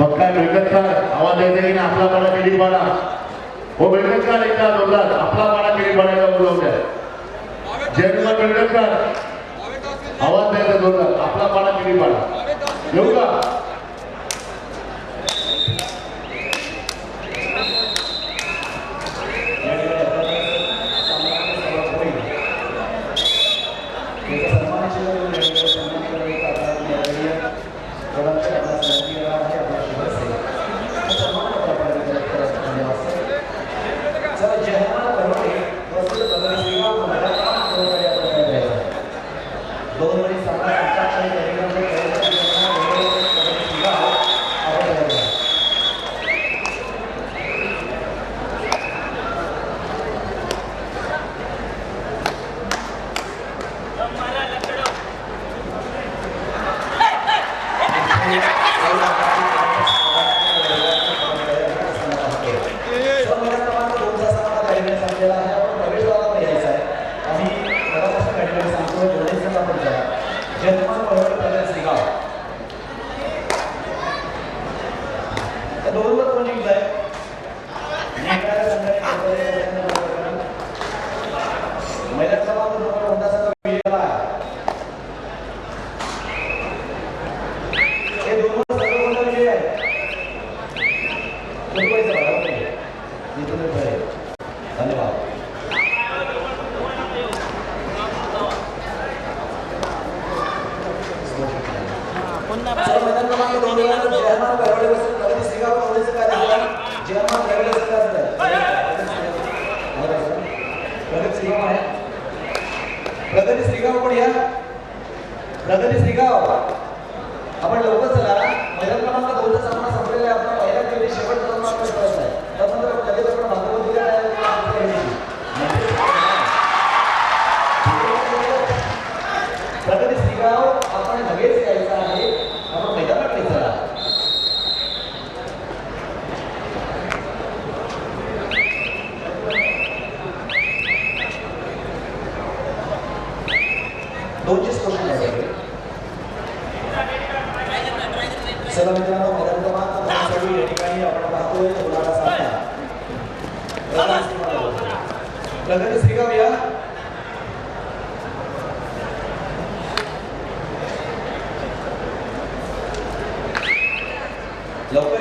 मग काय बेलकटकार आवाज येते की नाही? आपला पाडा केली पाडा? हो बेलकटकार एकदा बोलतात आपला पाडा केली पाडायला बोलवत्या जन्म बेलकटकार आवाज द्यायचा जोरदार. आपला पाडा केली पाडा? येऊ का? प्रगती श्रीगाव पण या? प्रगती श्रीगाव. आपण लवकर 老บก็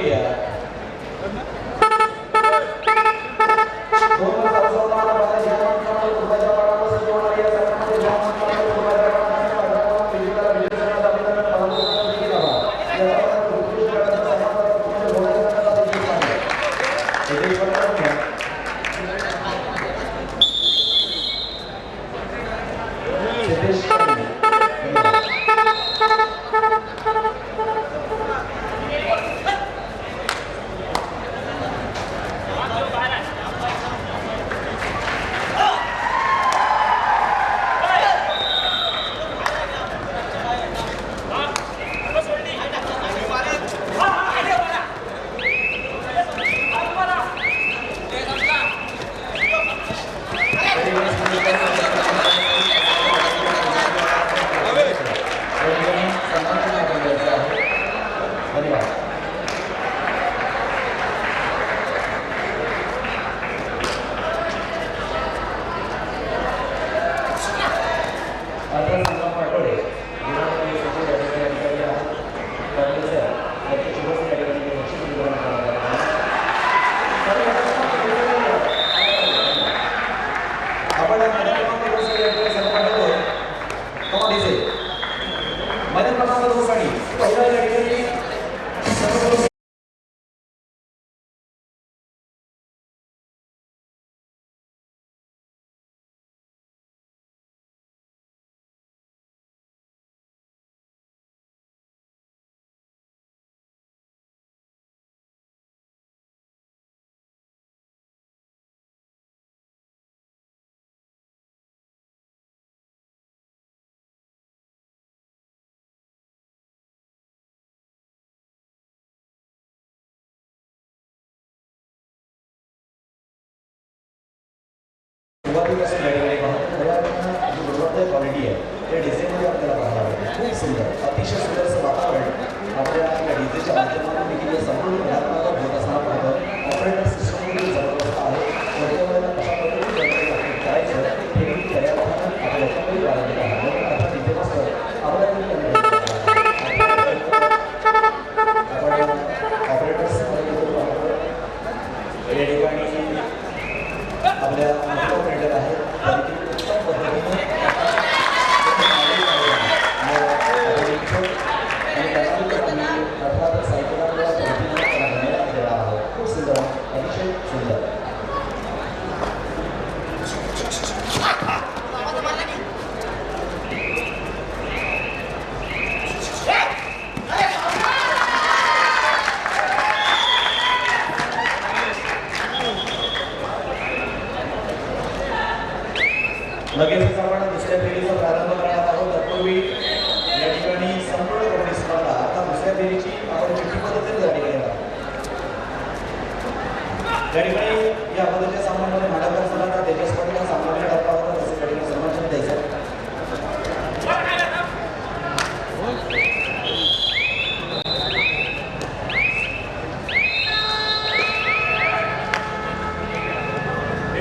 loving us.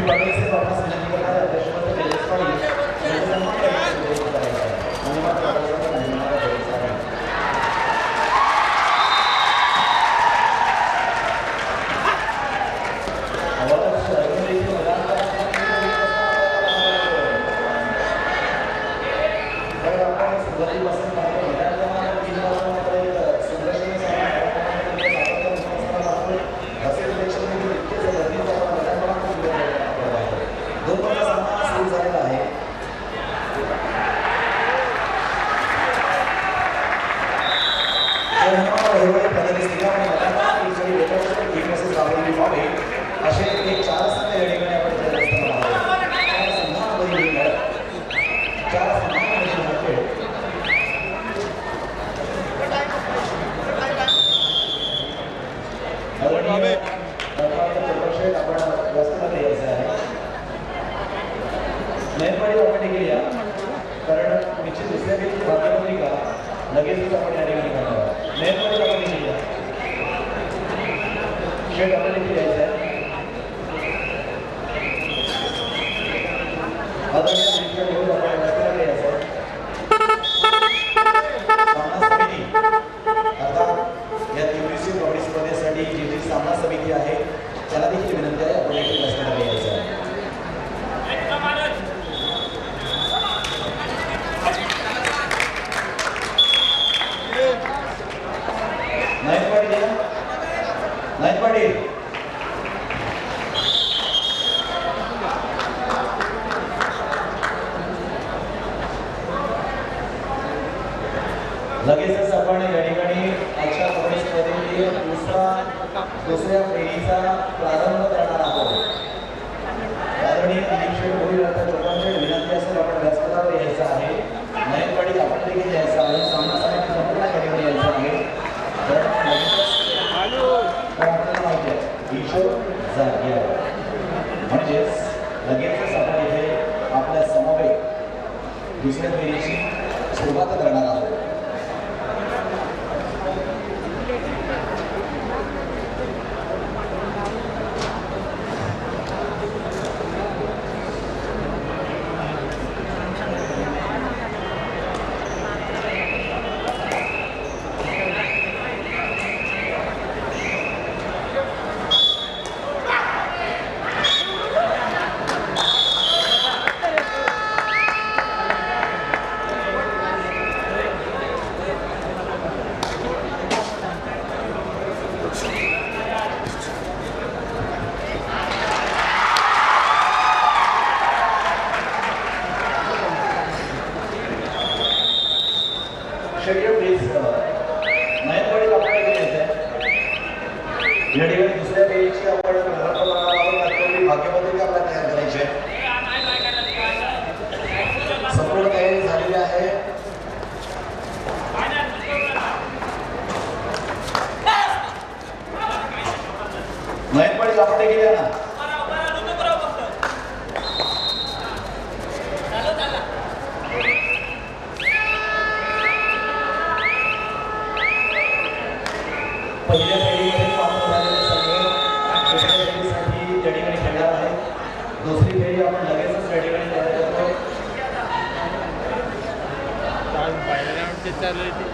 Igual que esse copo assim, que eu tava deixando a cabeça cair. लगेचच आपण या ठिकाणी आजच्या प्रवेश प्रतिनिधी दुसरा दुसऱ्या फेरीचा प्रारंभ करणार आहोत. आदरणीय निरीक्षक होईल अर्थात लोकांच्या विनंती असेल आपण व्यासपीठावर यायचं आहे. हे आपण लगेचच रेडी करून ठेवत होतो चालू आहे ती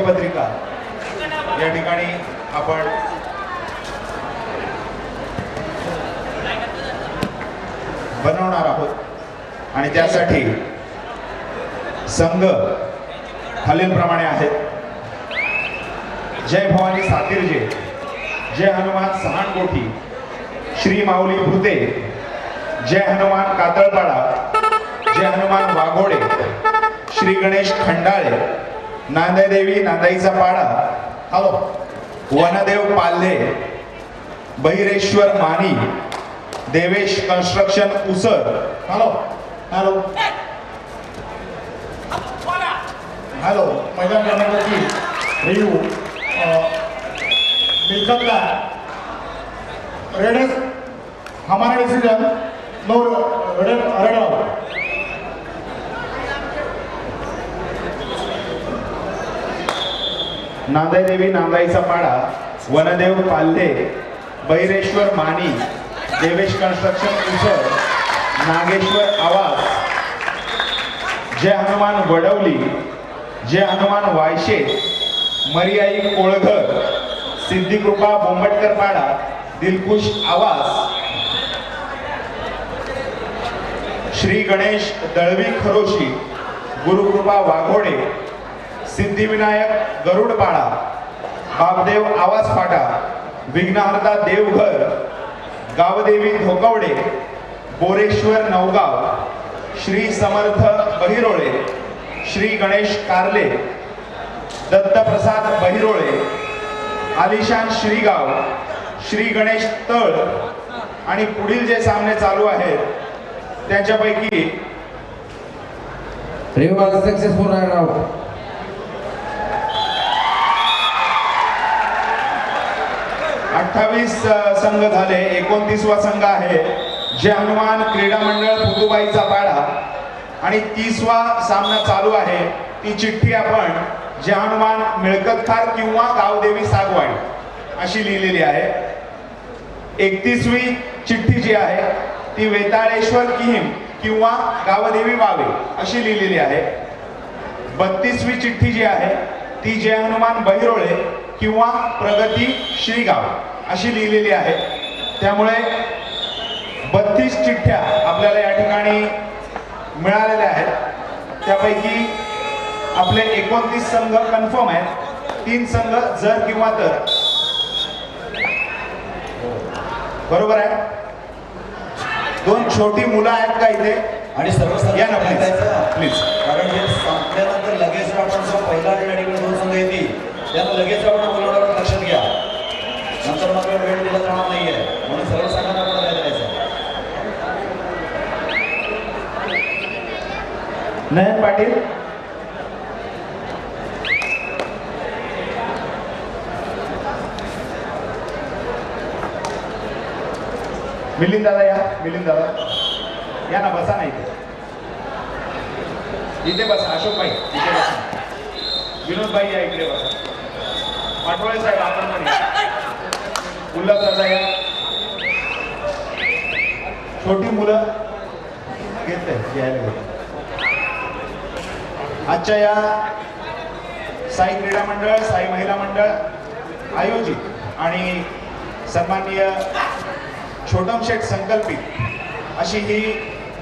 मुख्यपत्रिका. या ठिकाणी आपण बनवणार आहोत. आणि त्यासाठी संघ खालीलप्रमाणे आहेत. जय भवानी सातिर्जे जय हनुमान सहानकोठी श्री माऊली भुते जय हनुमान कातळपाडा जय हनुमान वाघोडे श्री गणेश खंडाळे नांदेदेवी नांदाईचा पाडा. हॅलो वनदेव पाल्हे बहिरेश्वर मानी Devesh construction Usar. Hello hello hello महिला क्रमांकाची रिव्यू मिल्खत का रेडस हमारा decision no raid raid out नांदाईचा पाडा वनदेव पाल्हे बैरेश्वर मानी देवेश कन्स्ट्रक्शन उसर नागेश्वर आवाज जय हनुमान वडवली जय हनुमान वायशे मरियाई कोळघर सिद्धिकृपा बोंबटकर पाडा दिलखुश आवाज श्री गणेश दळवी खरोशी गुरुकृपा वाघोडे सिद्धिविनायक गरुडपाडा बापदेव आवाज फाटा विघ्नहर्ता देवघर गावदेवी धोकवडे बोरेश्वर नवगाव श्री समर्थ बहिरोळे श्री गणेश कारले दत्तप्रसाद बहिरोळे आलिशान श्रीगाव श्री गणेश तळ आणि पुढील जे सामने चालू आहेत त्यांच्यापैकी सक्सेसफुल राहणार. अठ्ठावीस संघ झाले. एकोणतीसवा संघ आहे. जे हनुमान क्रीडा मंडळ फुटुबाईचा पाडा. आणि तीसवा सामना चालू आहे. ती चिठ्ठी आपण जे हनुमान मिळकतखार किंवा गावदेवी सागवाडी अशी लिहिलेली आहे. एकतीसवी चिठ्ठी जी आहे ती वेताळेश्वर किहिम किंवा गावदेवी वावे अशी लिहिलेली आहे. बत्तीसवी चिठ्ठी जी आहे ती जय हनुमान बहिरोळे किंवा प्रगती श्रीगाव. अशी लिहिलेली आहे. त्यामुळे बत्तीस चिठ्ठ्या आपल्याला या ठिकाणी मिळालेल्या आहेत. त्यापैकी आपले एकोणतीस संघ कन्फर्म आहेत. तीन संघ जर किंवा तर. बरोबर आहे? दोन छोटी मुलं आहेत का इथे? आणि सर्व या ना. Please. कारण हे संपल्यानंतर लगेच आपण पहिला आणि दोन संघ येतील त्यांना लगेच आपण बोलवण्यावर लक्षात घ्या नंतर मग वेळ दिला जाणार नाहीये म्हणून सर्व संघांना आपण काय करायचं नयन पाटील. मिलिंद दादा या मिलिंद दादा या ना बसा ना इथे. इथे बसा अशोक भाई इथे बसा. विनोद भाई या इकडे बसा. पाटोळे साहेब आपण पण या. उल्हास दादा या. छोटी मुलं. घेते यायला घेते आजच्या या साई क्रीडा मंडळ साई महिला मंडळ आयोजित आणि सन्माननीय छोटम शेठ संकल्पित अशी ही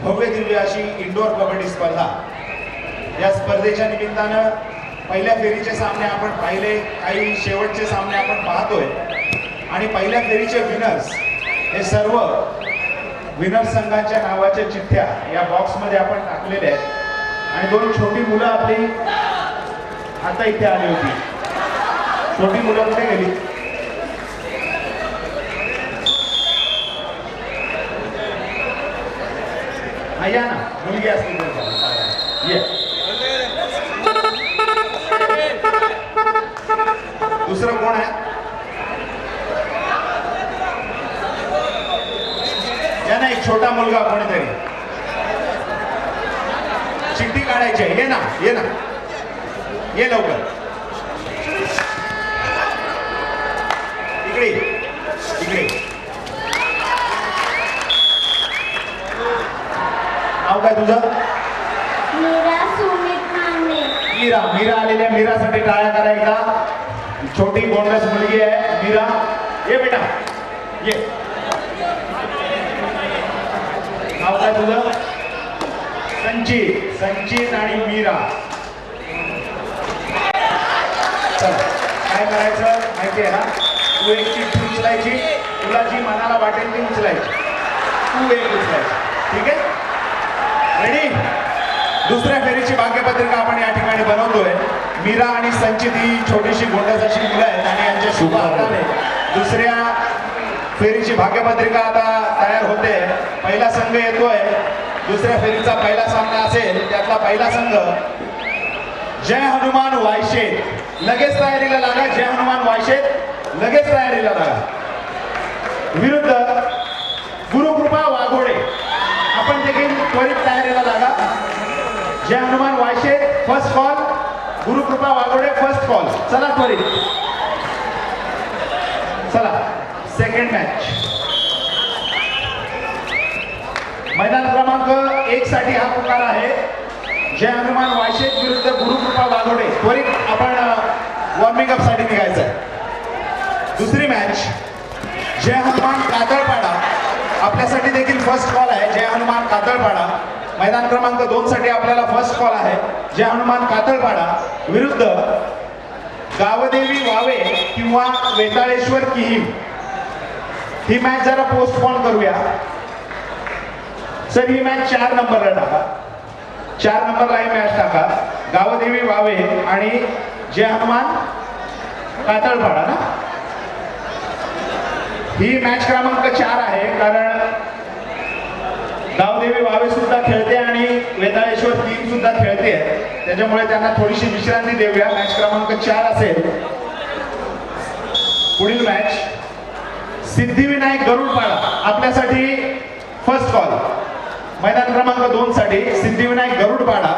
भव्य दिव्य अशी इंडोर कबड्डी स्पर्धा. या स्पर्धेच्या निमित्तानं पहिल्या फेरीचे सामने आपण पाहिले काही शेवटचे सामने आपण पाहतोय. आणि पहिल्या फेरीचे विनर्स हे सर्व विनर संघाच्या नावाच्या चिठ्ठ्या या बॉक्समध्ये आपण टाकलेल्या आहेत. आणि दोन छोटी मुलं आपली आता इथे आली होती. छोटी मुलं कुठे गेली? या ना. मुलगी असली ये. दुसरं कोण आहे? या ना एक छोटा मुलगा कोणीतरी. काढायची. आहे ये ना ये ना. ये लवकर. इकडे. इकडे. नाव काय तुझं? मीरा सुमित माने. मीरा. मीरा आलेल्या मीरासाठी टाळ्या करा एकदा छोटी बोनस मुलगी आहे. मीरा. ये बेटा. ये. नाव काय तुझं? संचित. संचित आणि मीरा. चला काय करायचं माहिती आहे ना? तू एक चिठ्ठी उचलायची. तुला जी मनाला वाटेल ती उचलायची. तू एक उचलायची. ठीक आहे? रेडी दुसऱ्या फेरीची भाग्यपत्रिका आपण या ठिकाणी बनवतोय. मीरा आणि संचित ही छोटीशी गोंडस अशी मुलं आहेत आणि यांच्या शुभ हाताने दुसऱ्या फेरीची भाग्यपत्रिका आता तयार होते. पहिला संघ येतोय. दुसऱ्या फेरीचा पहिला सामना असेल त्यातला पहिला संघ जय हनुमान वायशेत. लगेच तयारीला लागा जय हनुमान वायशेत. लगेच तयारीला लागा. विरुद्ध गुरुकृपा वाघोडे. आपण देखील त्वरित तयारीला लागा. जय Hanuman वायशे first call Gurukrupa Waghode first call चला त्वरित. चला. सेकंड मॅच मैदान क्रमांक एक साठी हा प्रकार आहे. जय हनुमान वायशेत विरुद्ध गुरुकृपा वाघोडे त्वरित आपण वॉर्मिंग अपसाठी निघायचं आहे. दुसरी मॅच जय हनुमान कातळपाडा. आपल्यासाठी देखील फर्स्ट कॉल आहे. जय हनुमान कातळपाडा. मैदान क्रमांक दोन साठी आपल्याला फर्स्ट कॉल आहे. जय हनुमान कातळपाडा. विरुद्ध गावदेवी वावे किंवा वेताळेश्वर किहीम. ही मॅच जरा पोस्टपोन करूया. सर ही मॅच चार नंबरला टाका. चार नंबरला ही मॅच टाका. गावदेवी वावे आणि जय हनुमान कातळपाडा ना? ही मॅच क्रमांक चार आहे कारण गावदेवी वावे सुद्धा खेळते आणि वेताळेश्वर तीन सुद्धा खेळते. त्याच्यामुळे त्यांना थोडीशी विश्रांती देऊया. मॅच क्रमांक चार असेल. पुढील मॅच सिद्धिविनायक गरुडपाडा. आपल्यासाठी फर्स्ट कॉल मैदान क्रमांक दोन साठी सिद्धिविनायक गरुडपाडा.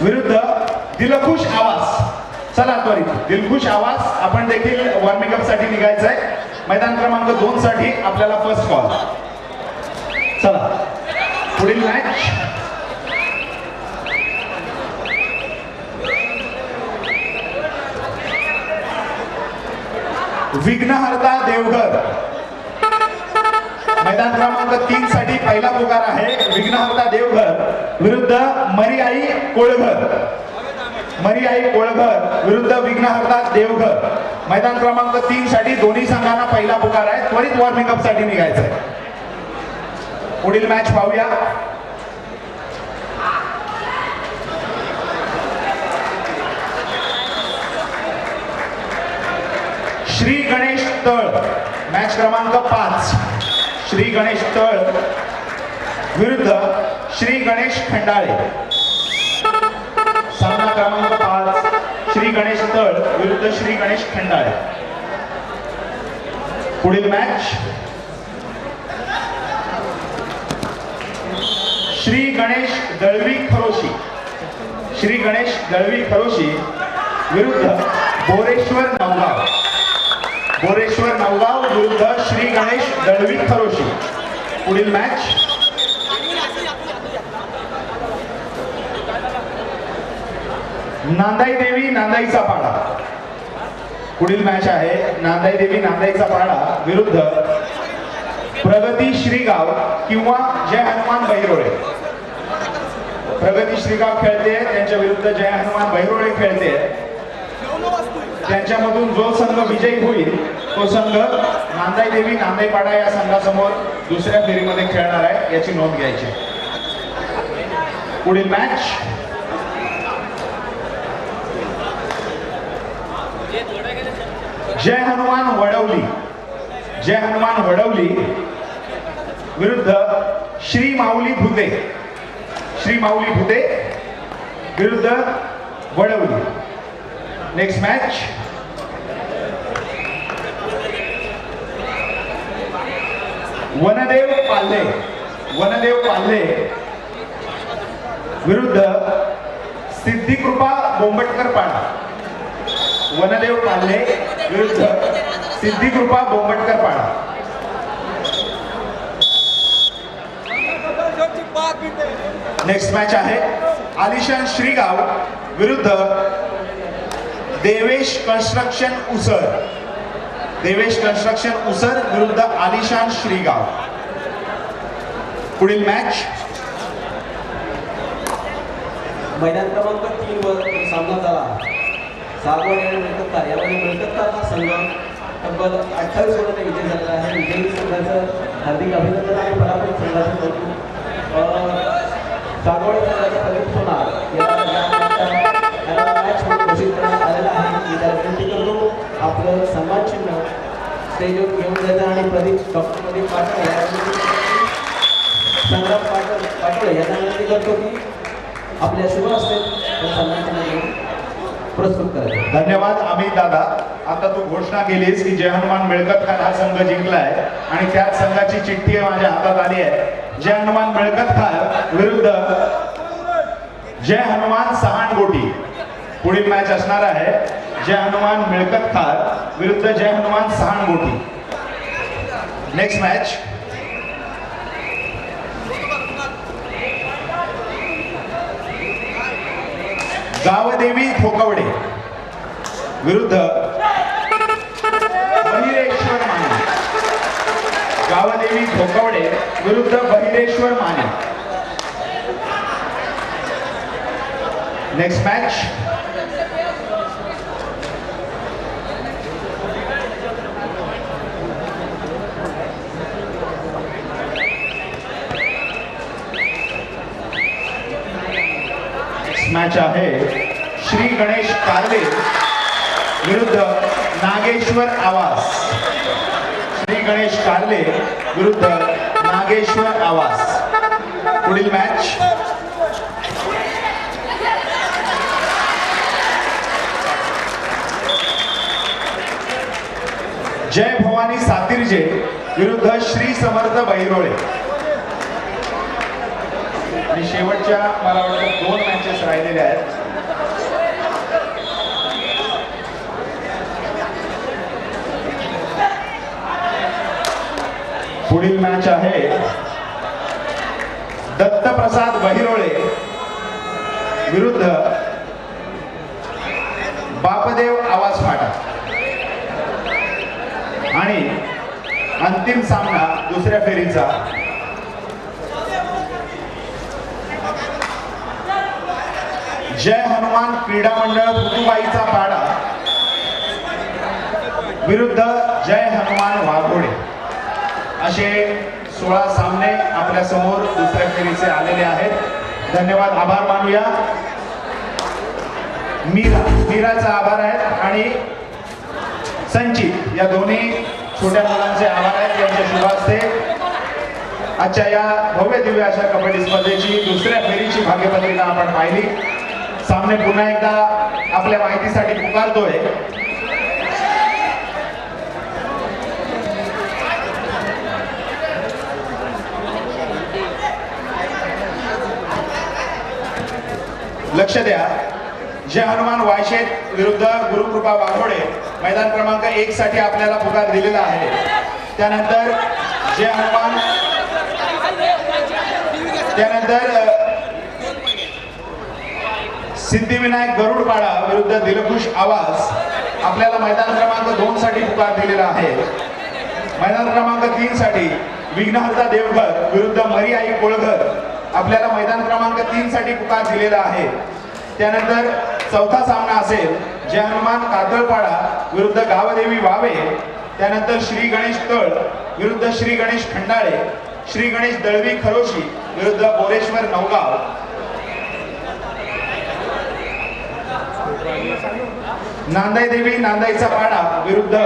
विरुद्ध दिलखुश आवाज. चला त्वरित दिलखुश आवाज आपण देखील वॉर्मिंग अपसाठी निघायचं आहे मैदान क्रमांक दोन साठी आपल्याला फर्स्ट कॉल चला. पुढील मॅच विघ्नहर्ता देवघर. मैदान क्रमांक तीन साठी पहिला पुकार आहे. विघ्नहर्ता देवघर. विरुद्ध मरियाई कोळघर. मरियाई कोळघर. विरुद्ध विघ्नहर्ता देवघर. मैदान क्रमांक तीन साठी दोन्ही संघांना पहिला पुकार आहे. त्वरित वॉर्मिंग अपसाठी निघायचं आहे पुढील मॅच पाहूया. श्री गणेश तळ. मॅच क्रमांक पाच. श्री गणेश तळ. विरुद्ध श्री गणेश खंडाळे. सामना क्रमांक पाच श्री गणेश तळ विरुद्ध श्री गणेश खंडाळे. पुढील मॅच श्री गणेश दळवी खरोशी. श्री गणेश दळवी खरोशी विरुद्ध बोरेश्वर नवगाव. बोरेश्वर नवगाव विरुद्ध श्री गणेश दळवी खरोशी. पुढील मॅच नांदाई देवी नांदाईचा पाडा. पुढील मॅच आहे. नांदाई देवी नांदाईचा पाडा. विरुद्ध प्रगती श्रीगाव किंवा जय हनुमान बहिरोळे. प्रगती श्रीगाव खेळते त्यांच्या विरुद्ध जय हनुमान बहिरोळे खेळते. त्यांच्यामधून जो संघ विजयी होईल तो संघ नांदाई देवी नांदाईपाडा या संघासमोर दुसऱ्या फेरीमध्ये खेळणार आहे याची नोंद घ्यायची. पुढील मॅच जय हनुमान वडवली. जय हनुमान वडवली. विरुद्ध श्री माऊली भुते. श्री माऊली भुते विरुद्ध वडवली. नेक्स्ट मॅच वनदेव पाल्ले. वनदेव पाल्ले. विरुद्ध सिद्धिकृपा बोंबटकर पाडा वनदेव पाल्ले विरुद्ध सिद्धिकृपा बोंबटकर पाडा. नेक्स्ट मॅच आहे. आलिशान श्रीगाव विरुद्ध देवेश कन्स्ट्रक्शन उसर देवेश कन्स्ट्रक्शन उसर विरुद्ध आलिशान श्रीगाव. पुढील मॅच मैदान क्रमांक तीन वर सामना झाला. सागवड आणि मिळकतकार यामध्ये मिळकतकार हा संघ? तब्बल अठ्ठावीस वर्षाचा विजय झालेला आहे. विजयी संघाचं हार्दिक अभिनंदन आणि पराभूत संघाचं कौतुक अं, सागवड संघाचा प्रदीप सोनार याला मॅच म्हणून घोषित करण्यात आलेला आहे. मी त्याला विनंती करतो. आपलं सन्मान चिन्ह स्टेजवर घेऊन जायचं आणि प्रदीप डॉक्टर प्रदीप पाटील संग्राम पाटील पाटील यांना विनंती करतो की आपल्या शुभ असते सन्मान चिन्ह घेऊन प्रस्तुत करायचं. धन्यवाद अमित दादा. आता तू घोषणा केलीस की जय हनुमान मिळकत खान हा संघ जिंकलाय आणि त्याच संघाची चिठ्ठी माझ्या हातात आली आहे. जय हनुमान मिळकत खान विरुद्ध जय हनुमान सहानगोटी पुढील मॅच असणार आहे. जय हनुमान मिळकत खान विरुद्ध जय हनुमान सहानगोटी नेक्स्ट मॅच गावदेवी खोकवडे विरुद्ध बहिरेश्वर माने. गावदेवी खोकवडे विरुद्ध Bahireshwar Mane. Next match match आहे. श्री गणेश कार्ले विरुद्ध नागेश्वर आवास श्री गणेश कारले विरुद्ध नागेश्वर आवास पुढील मॅच जय भवानी सातिर्जे विरुद्ध श्री समर्थ बैरोळे. आणि शेवटच्या मला वाटतं दोन मॅचेस राहिलेल्या आहेत. पुढील मॅच आहे दत्तप्रसाद बहिरोळे विरुद्ध बापदेव आवाज फाटा. आणि अंतिम सामना दुसऱ्या फेरीचा जय क्रीडा मंडळ पुतुबाईचा पाडा. विरुद्ध जय हनुमान वाघोडे. असे सोळा सामने आपल्यासमोर दुसऱ्या फेरीचे आलेले आहेत. धन्यवाद आभार मानूया. मीरा मीराचा आभार आहेत आणि संचित या दोन्ही छोट्या मुलांचे आभार आहेत. यांच्या शुभास्ते. आजच्या या भव्य दिव्य अशा कबड्डी स्पर्धेची दुसऱ्या फेरीची भाग्यपत्रिका आपण पाहिली. सामने पुन्हा एकदा आपल्या माहितीसाठी पुकारतोय. लक्ष द्या. जय हनुमान वायशेत विरुद्ध गुरुकृपा वाघोडे मैदान क्रमांक एक साठी आपल्याला पुकार दिलेला आहे. त्यानंतर जय हनुमान त्यानंतर सिद्धिविनायक गरुडपाडा विरुद्ध दिलखुश आवाज आपल्याला मैदान क्रमांक दोन साठी पुकार दिलेला आहे. मैदान क्रमांक तीन साठी विघ्नहर्ता देवघर विरुद्ध मरी आई कोळघर आपल्याला मैदान क्रमांक तीन साठी पुकार दिलेला आहे. त्यानंतर चौथा सामना असेल जय हनुमान कातळपाडा विरुद्ध गावदेवी वावे. त्यानंतर श्री गणेश तळ विरुद्ध श्री गणेश खंडाळे. श्री गणेश दळवी खरोशी विरुद्ध बोरेश्वर नवगाव नांदाई देवी नांदाईचा पाडा विरुद्ध.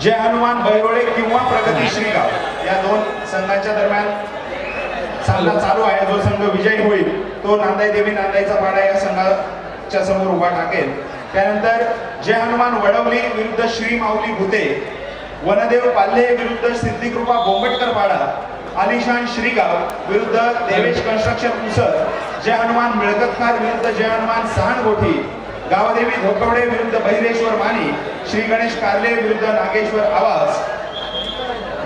जय हनुमान बैरोळे किंवा प्रगती श्रीगाव. या दोन संघांच्या दरम्यान सामना चालू आहे. जो संघ विजयी होईल तो नांदाई देवी नांदाईचा पाडा या संघाच्या समोर उभा टाकेल त्यानंतर जय हनुमान वडवली विरुद्ध श्री माऊली भुते. वनदेव पाल्हे विरुद्ध सिद्धिकृपा बोंबटकर पाडा. आलिशान श्रीगाव विरुद्ध देवेश कन्स्ट्रक्शन पुसर जय हनुमान मिळकतकार विरुद्ध जय हनुमान सहानगोठी. गावदेवी धोकवडे विरुद्ध बहिरेश्वर मानी श्री गणेश कारले विरुद्ध नागेश्वर आवास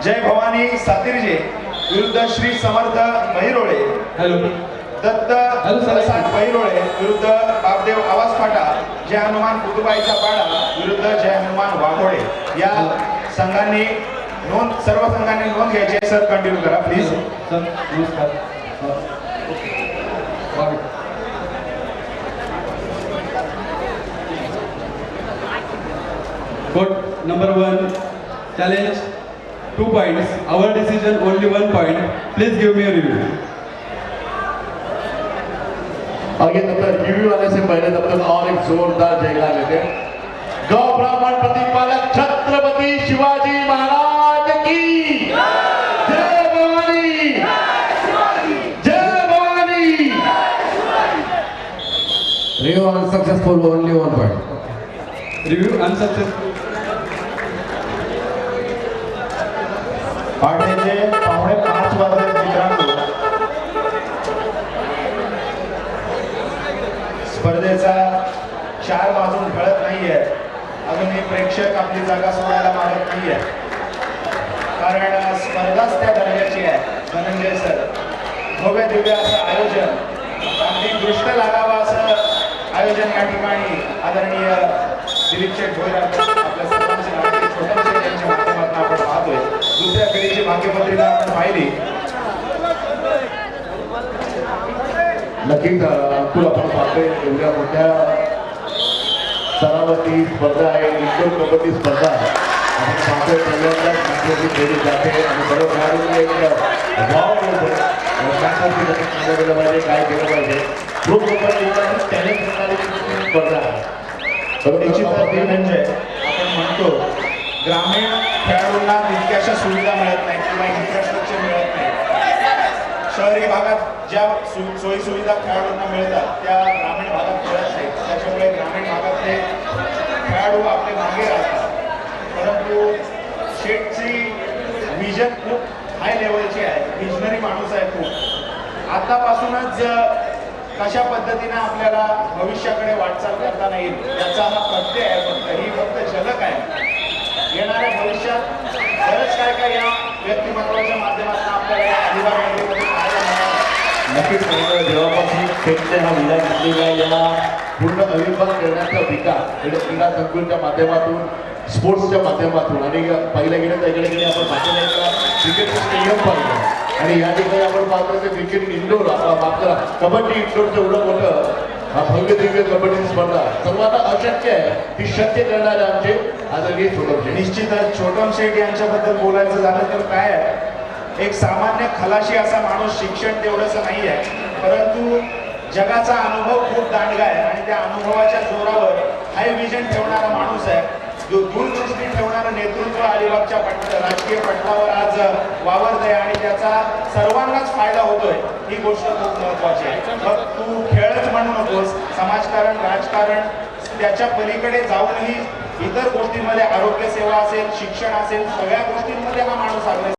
जय भवानी सातिर्जे विरुद्ध श्री समर्थ महिरोळे. हॅलो. दत्त. प्रसाद महिरोळे विरुद्ध बापदेव आवाज फाटा. जय हनुमान कुतुबाईचा पाडा विरुद्ध जय हनुमान वाघोडे. या संघांनी नोंद सर्व संघांनी नोंद घ्यायची. सर कंटिन्यू करा प्लीज सर नमस्कार. Vote number one. Challenge two points. Our decision only one point. Please give me a review. Again, the review वाले से पहले तब तक और एक जोरदार जयकार लेते हैं. गौ ब्राह्मण प्रतिपालक छत्रपति शिवाजी महाराज की Jai Bhavani review unsuccessful only one point review unsuccessful पहाटेचे पावणे पाच वाजले मित्रांनो. स्पर्धेचा चार वाजून कळत नाहीये. अजूनही प्रेक्षक आपली जागा सोडायला मागत नाहीये. कारण स्पर्धाच त्या दर्जाची आहे धनंजय सर. भव्य दिव्य असं आयोजन. अगदी दृष्ट लागावं असं आयोजन या ठिकाणी आदरणीय दिलीप शेठ दुसऱ्या फेरीची भाग्यपत्रिका आपण पाहिली. नक्कीच अंकुर आपण पाहतोय एवढ्या मोठ्या स्तरावरती स्पर्धा आहे इंडोर कबड्डी स्पर्धा आपण पाहतोय पहिल्यांदाच जिंकण्याची फेरी जाते आणि बरोबर खेळाडूंनी एक वाव मिळतो केलं पाहिजे काय केलं पाहिजे. प्रो कबड्डी टॅलेंट स्पर्धा आहे. निश्चितच बरोबर म्हणजे आपण म्हणतो ग्रामीण खेळाडूंना तितक्याशा सुविधा मिळत नाही किंवा इन्फ्रास्ट्रक्चर मिळत नाही शहरी भागात ज्या सोयी सुविधा खेळाडूंना मिळतात त्या ग्रामीण भागात मिळत नाही त्याच्यामुळे ग्रामीण भागातले खेळाडू आपले मागे राहतात. परंतु शेटची विजन खूप हाय लेवलची आहे. विजनरी माणूस आहे खूप. आतापासूनच कशा पद्धतीने आपल्याला भविष्याकडे वाटचाल करता येईल याचा हा प्रत्यय आहे फक्त. ही फक्त झलक आहे. येणाऱ्या भविष्यात बरंच काय काय या व्यक्तिमत्वाच्या माध्यमातून आपल्याला या नक्कीच जेव्हापासून खेळते हा विजय घेतलेला आहे, या पूर्ण अविर्भाव करण्याचा विकास म्हणजे क्रीडा संकुलच्या माध्यमातून स्पोर्ट्सच्या माध्यमातून आणि पहिल्या गेल्या त्या इकडे गेले आपण पाहिलं नाही स्टेडियम पाहिलं. आणि या ठिकाणी आपण पाहतो ते क्रिकेट इंडोर आपला मात्र कबड्डी इंडोरचं एवढं मोठं हा भव्य दिव्य कबड्डी स्पर्धा. सर्वांना अशक्य आहे. ती शक्य करणारे आमचे आदरणीय छोटे निश्चितच छोटम शेठ यांच्याबद्दल बोलायचं झालं तर काय आहे? एक सामान्य खलाशी असा माणूस शिक्षण तेवढंसं नाही आहे. परंतु जगाचा अनुभव खूप दांडगा आहे आणि त्या अनुभवाच्या जोरावर हाय विजन ठेवणारा माणूस आहे. जो दूरदृष्टी ठेवणारं नेतृत्व अलिबागच्या पट राजकीय पटलावर आज वावरत आहे आणि त्याचा सर्वांनाच फायदा होतोय. ही गोष्ट खूप महत्वाची आहे. मग तू खेळच म्हणू नकोस. समाजकारण राजकारण त्याच्या पलीकडे जाऊनही इतर गोष्टींमध्ये आरोग्य सेवा असेल शिक्षण असेल सगळ्या गोष्टींमध्ये हा माणूस अग्रेसर